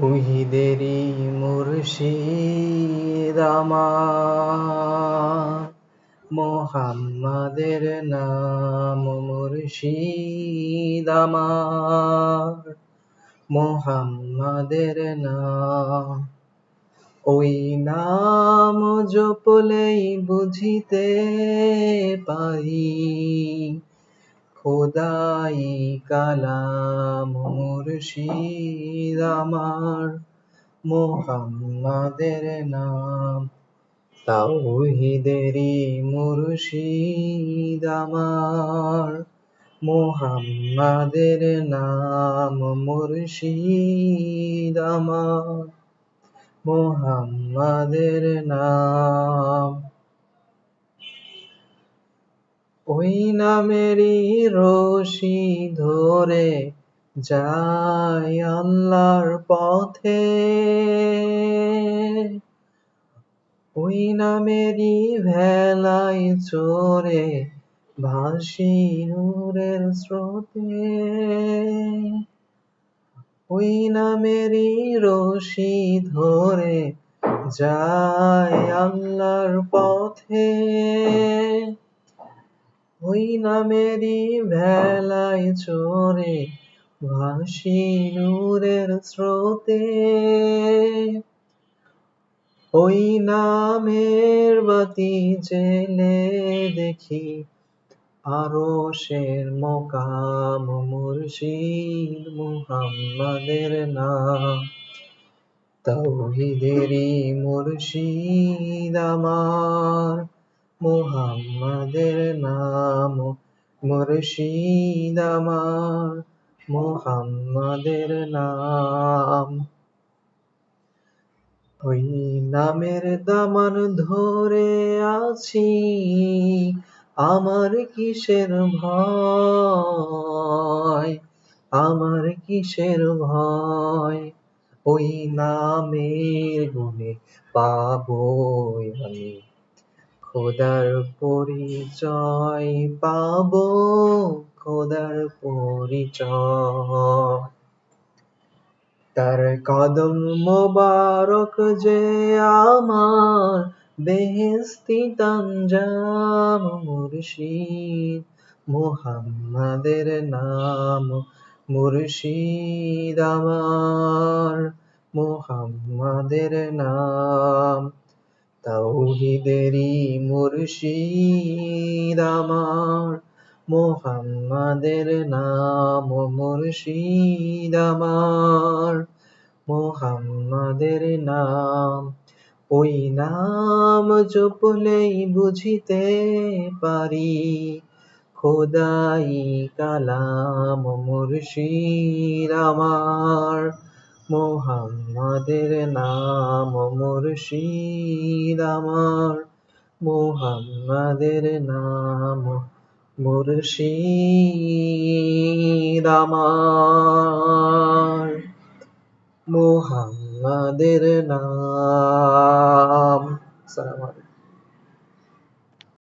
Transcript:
তৌহিদেরই মুর্শিদ আমার। মোহাম্মদের নাম মুর্শিদ আমার। মোহাম্মদের নাম ওই নাম জপলেই বুঝিতে পারি। খোদাই কালাম মুর্শিদ আমার, মোহাম্মদের নাম তাওহিদেরই মুর্শিদ আমার, মোহাম্মদের নাম মুর্শিদ আমার, মোহাম্মদের নাম ওই নামেরই রশি ধরে যাই আল্লাহর পথে। ওই নামেরই ভেলাই চড়ে ভাসি নূরের স্রোতে। ওই নামেরই রশি ধরে যায় আল্লাহর পথে। ওই নামেরই ভেলায় চড়ে ভাসি নূরের স্রোতে। ওই নামের বাতি জেলে দেখি আরশের মকাম মুর্শিদ মুহাম্মাদের নাম। তৌহিদেরই মুর্শিদ আমার। মুহাম্মাদের নাম মুর্শিদ আমার। মুহাম্মাদের নাম। ওই নামের দামান ধরে আছি, আমার কিসের ভয়? আমার কিসের ভয়? ওই নামের গুণে পাবো আমি। খোদার পরিচয় পাব, খোদার পরিচয়। তার কদম মোবারক যে আমার বেহেস্তি তঞ্জাম, মুর্শিদ মুহাম্মাদের নাম, মুর্শিদ আমার মুহাম্মাদের নাম। তাওহিদেরই মুর্শিদ আমার। মোহাম্মদের নাম মুর্শিদ আমার। মোহাম্মদের নাম, ওই নাম জপলেই বুঝিতে পারি। খোদাই কালাম মুর্শিদ আমার। মোহাম্মদের নাম মুর্শিদ আমার। মোহাম্মদের নাম মুর্শিদ আমার। মোহাম্মদের নাম। সালাম